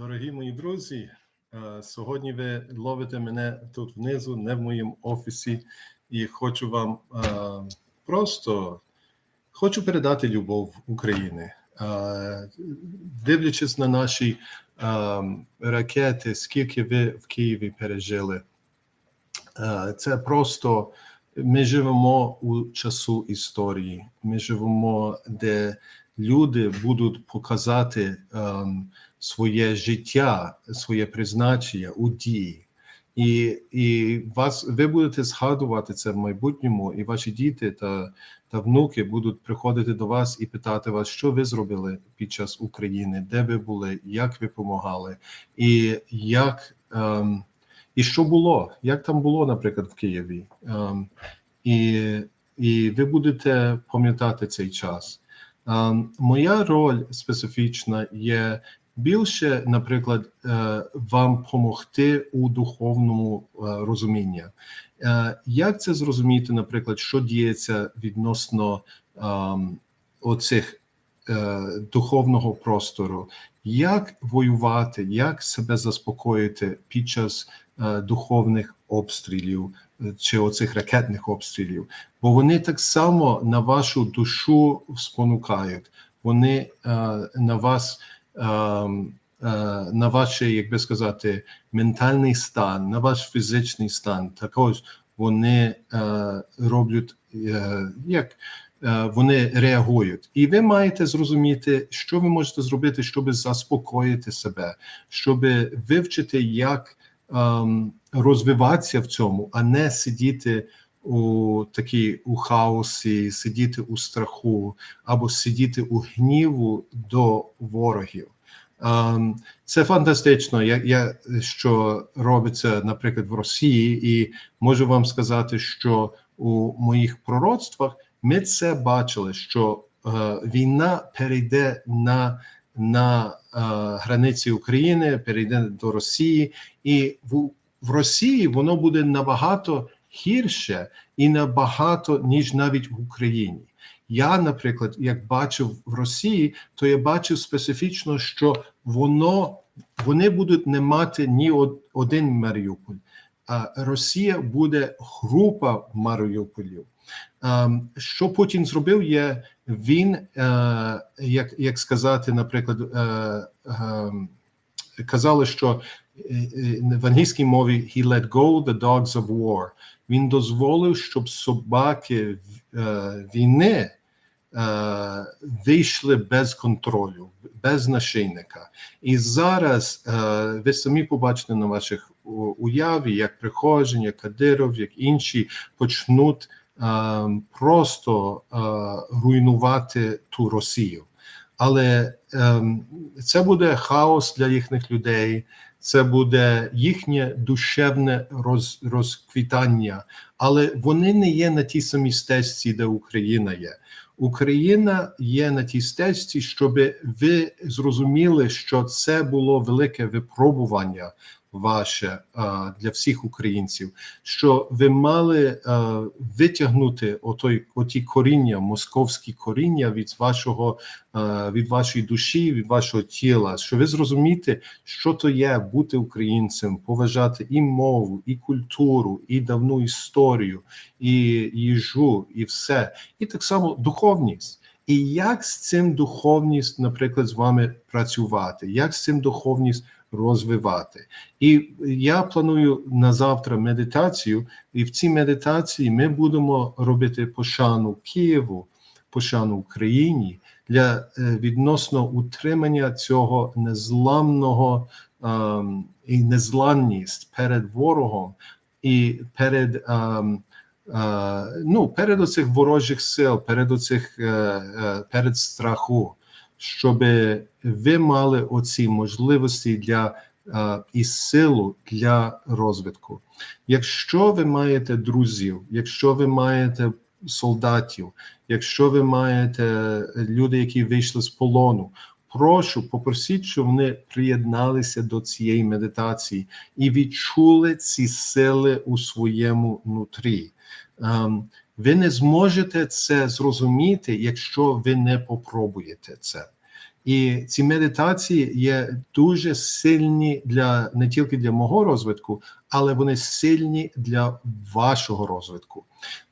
Дорогі мої друзі, е, сьогодні ви ловите мене тут внизу, не в моєму офісі, і хочу вам е, просто хочу передати любов України. Е, Дивлячись на наші ракети, скільки ви в Києві пережили, це просто ми живемо у часу історії. Ми живемо, де люди будуть показати ем, своє життя, своє призначення у дії. І, і вас ви будете згадувати це в майбутньому, і ваші діти та, та внуки будуть приходити до вас і питати вас, що ви зробили під час України, де ви були, як ви допомагали, і як ем, і що було, як там було, наприклад, в Києві. Ем, і, і ви будете пам'ятати цей час. Ем, моя роль специфічна є більше, наприклад, е, вам допомогти у духовному е, розумінні. Е, Як це зрозуміти, наприклад, що діється відносно ем, оцих духовного простору? Як воювати, як себе заспокоїти під час духовних обстрілів чи оцих ракетних обстрілів? Бо вони так само на вашу душу спонукають, вони на вас, на ваш, як би сказати, ментальний стан, на ваш фізичний стан. Також вони е, роблять е, як. е, Вони реагують, і ви маєте зрозуміти, що ви можете зробити, щоб заспокоїти себе, щоб вивчити, як ем, розвиватися в цьому, а не сидіти у такій у хаосі, сидіти у страху або сидіти у гніву до ворогів. Ем, Це фантастично, як я що робиться, наприклад, в Росії, і можу вам сказати, що у моїх пророцтвах ми це бачили, що е, війна перейде на, на е, границі України, перейде до Росії, і в, в Росії воно буде набагато гірше і набагато ніж навіть в Україні. Я, наприклад, як бачив в Росії, то я бачив специфічно, що воно вони будуть не мати ні один Маріуполь, а Росія буде група Маріуполів. Ем, Що Путін зробив, є він, е, як, як сказати, наприклад, е, ем, казали, що в англійській мові he let go the dogs of war. Він дозволив, щоб собаки е, війни е, вийшли без контролю, без нашийника. І зараз е, ви самі побачите на ваших уяві, як Прихожин, як Кадиров, як інші почнуть е, просто е, руйнувати ту Росію. Але ем, це буде хаос для їхніх людей, це буде їхнє душевне роз, розквітання, але вони не є на тій самій стежці, де Україна є. Україна є на тій стежці, щоб ви зрозуміли, що це було велике випробування ваше а, для всіх українців, що ви мали а, витягнути отой, оті коріння, московські коріння від вашого а, від вашої душі, від вашого тіла, що ви зрозумієте, що то є бути українцем, поважати і мову, і культуру, і давну історію, і їжу, і все, і так само духовність. І як з цим духовність, наприклад, з вами працювати, як з цим духовність розвивати? І я планую на завтра медитацію, і в цій медитації ми будемо робити пошану Києву, пошану Україні для е, відносно утримання цього незламного ем, і незламність перед ворогом і перед. ем, ну, перед оцих ворожих сил, перед оцих е, е, перед страху, щоб ви мали оці можливості для е, і силу для розвитку. Якщо ви маєте друзів, якщо ви маєте солдатів, якщо ви маєте люди, які вийшли з полону. Прошу, попросіть, щоб вони приєдналися до цієї медитації і відчули ці сили у своєму нутрі. Ем, ви не зможете це зрозуміти, якщо ви не попробуєте це. І ці медитації є дуже сильні для не тільки для мого розвитку, але вони сильні для вашого розвитку.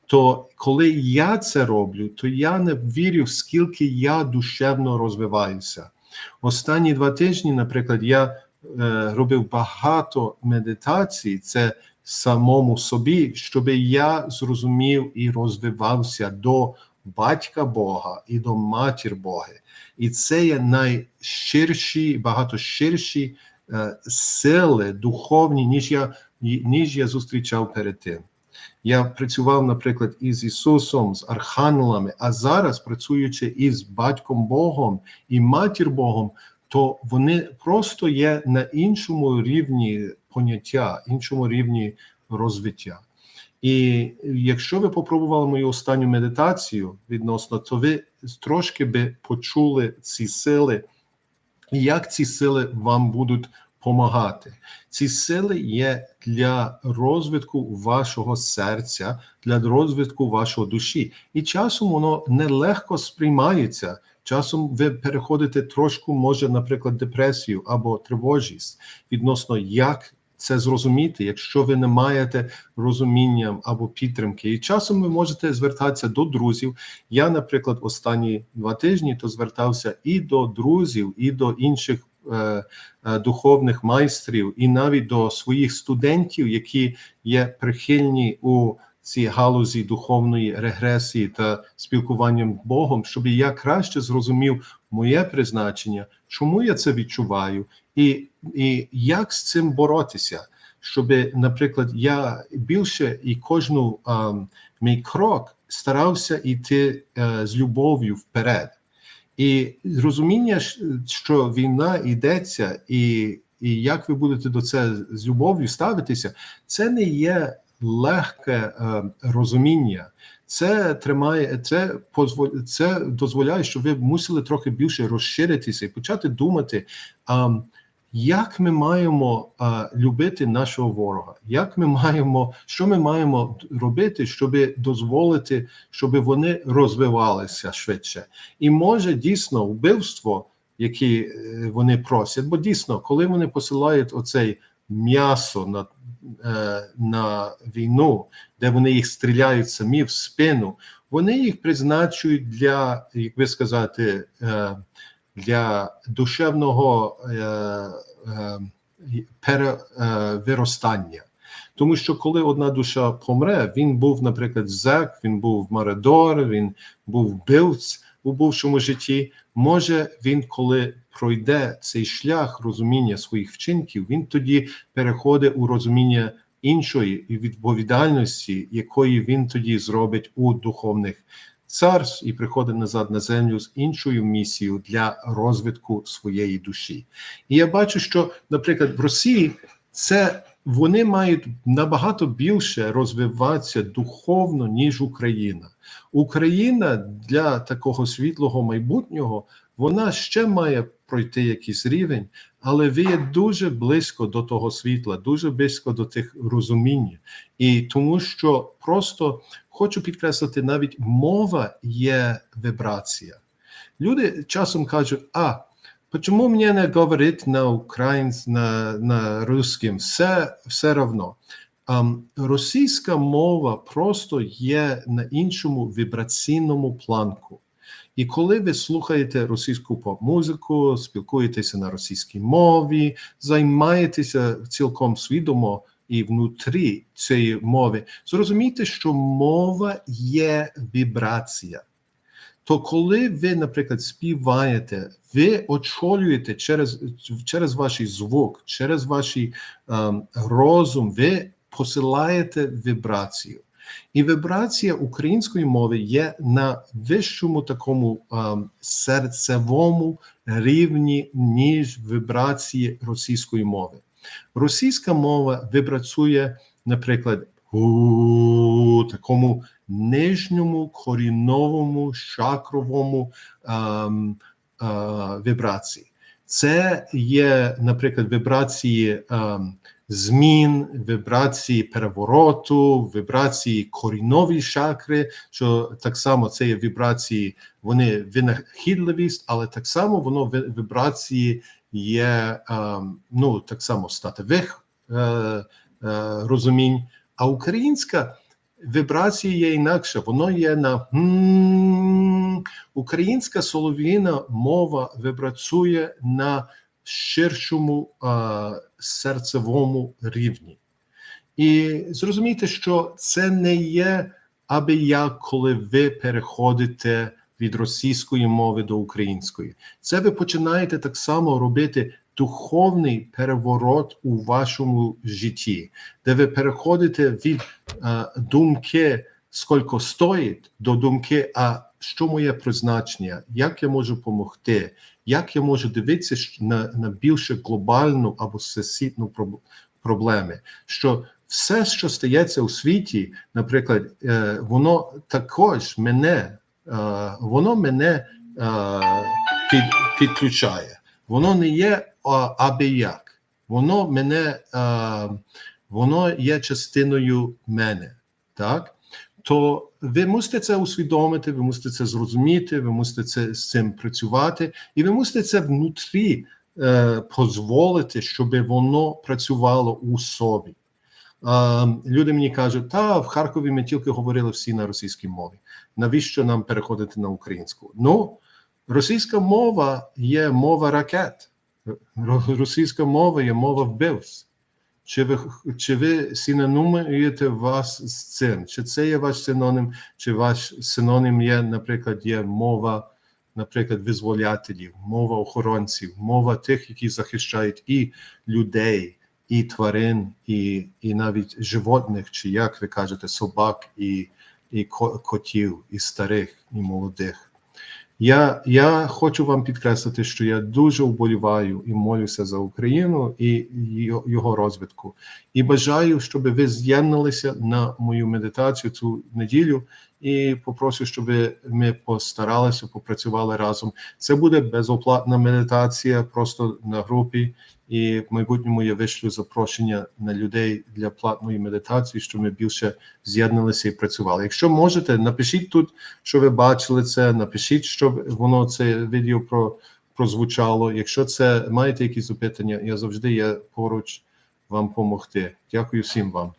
То коли я це роблю, то я не вірю, скільки я душевно розвиваюся. Останні два тижні, наприклад, я е, робив багато медитацій, це самому собі, щоб я зрозумів і розвивався до батька Бога і до матір Боги. І це є найширші, багато ширші е, сили духовні, ніж я, ніж я зустрічав перед тим. Я працював, наприклад, із Ісусом, з архангелами, а зараз, працюючи із батьком Богом і матір Богом, то вони просто є на іншому рівні поняття, іншому рівні розвиття. І якщо ви попробували мою останню медитацію відносно, то ви трошки би почули ці сили, як ці сили вам будуть допомагати. Ці сили є для розвитку вашого серця, для розвитку вашої душі. І часом воно нелегко сприймається. Часом ви переходите трошку, може, наприклад, депресію або тривожність відносно як це зрозуміти, якщо ви не маєте розуміння або підтримки. І часом ви можете звертатися до друзів. Я, наприклад, останні два тижні то звертався і до друзів, і до інших е, е, духовних майстрів, і навіть до своїх студентів, які є прихильні у цій галузі духовної регресії та спілкуванням з Богом, щоб я краще зрозумів моє призначення, чому я це відчуваю, і, і як з цим боротися, щоб, наприклад, я більше і кожну а, мій крок старався йти а, е, з любов'ю вперед. І розуміння, що війна йдеться, і і як ви будете до це з любов'ю ставитися, це не є легке е, розуміння. Це тримає, це позволь, це дозволяє, щоб ви мусили трохи більше розширитися і почати думати. А, як ми маємо а, любити нашого ворога? Як ми маємо, що ми маємо робити, щоб дозволити, щоб вони розвивалися швидше? І може дійсно вбивство, яке е, вони просять, бо дійсно, коли вони посилають оцей м'ясо на е, на війну, де вони їх стріляють самі в спину, вони їх призначують для, як би сказати, е, для душевного перевиростання. Тому що коли одна душа помре, він був, наприклад, зек, він був Маредор, він був вбивць у бувшому житті. Може він, коли пройде цей шлях розуміння своїх вчинків, він тоді переходить у розуміння іншої відповідальності, якої він тоді зробить у духовних царств і приходить назад на землю з іншою місією для розвитку своєї душі. І я бачу, що, наприклад, в Росії це вони мають набагато більше розвиватися духовно, ніж Україна. Україна для такого світлого майбутнього вона ще має пройти якийсь рівень, але ви є дуже близько до того світла, дуже близько до тих розуміння. І тому що просто хочу підкреслити, навіть мова є вібрація. Люди часом кажуть, а чому мені не говорити на українському, на на русским? Все все равно. Um, російська мова просто є на іншому вібраційному планку. І коли ви слухаєте російську поп-музику, спілкуєтеся на російській мові, займаєтеся цілком свідомо і внутрі цієї мови, зрозумійте, що мова є вібрація. То коли ви, наприклад, співаєте, ви очолюєте через через ваш звук, через ваш um, розум, ви посилаєте вібрацію. І вібрація української мови є на вищому такому um, серцевому рівні, ніж вібрації російської мови. Російська мова вибрацює, наприклад, у такому нижньому корінновому шакровому um, uh, вібрації. Це є, наприклад, вібрації um, змін, вібрації перевороту, вібрації коріннові чакри, що так само це є вібрації, вони винахідливість, але так само воно вібрації є ем, ну, так само статевих е, е, розумінь. А українська вібрація є інакша, воно є на «м». українська солов'їна мова вибрацює на ширшому е, серцевому рівні. І зрозумійте, що це не є аби як, коли ви переходите від російської мови до української. Це ви починаєте так само робити духовний переворот у вашому житті, де ви переходите від е, думки, скільки стоїть, до думки, а що моє призначення, як я можу допомогти, як я можу дивитися на, на більше глобальну або всесвітню проб- проблеми. Що все, що стається у світі, наприклад, е, воно також мене, е, воно мене під, підключає. Воно не є а, аби як. Воно мене, е, воно є частиною мене. Так? То ви мусите це усвідомити, ви мусите це зрозуміти, ви мусите це з цим працювати, і ви мусите це внутрі е, дозволити, щоб воно працювало у собі. Е, люди мені кажуть, та в Харкові ми тільки говорили всі на російській мові. Навіщо нам переходити на українську? Ну, російська мова є мова ракет, російська мова є мова вбивств. Чи ви, чи ви синонімуєте вас з цим? Чи це є ваш синонім, чи ваш синонім є, наприклад, є мова, наприклад, визволятелів, мова охоронців, мова тих, які захищають і людей, і тварин, і, і навіть животних, чи як ви кажете, собак, і, і котів, і старих, і молодих. Я, я хочу вам підкреслити, що я дуже вболіваю і молюся за Україну і його- розвитку. І бажаю, щоб ви з'єдналися на мою медитацію цю неділю. І попрошу, щоб ми постаралися, попрацювали разом. Це буде безоплатна медитація, просто на групі. І в майбутньому я вишлю запрошення на людей для платної медитації, щоб ми більше з'єдналися і працювали. Якщо можете, напишіть тут, що ви бачили це. Напишіть, що воно це відео про прозвучало. Якщо це маєте якісь запитання, я завжди є поруч вам допомогти. Дякую всім вам.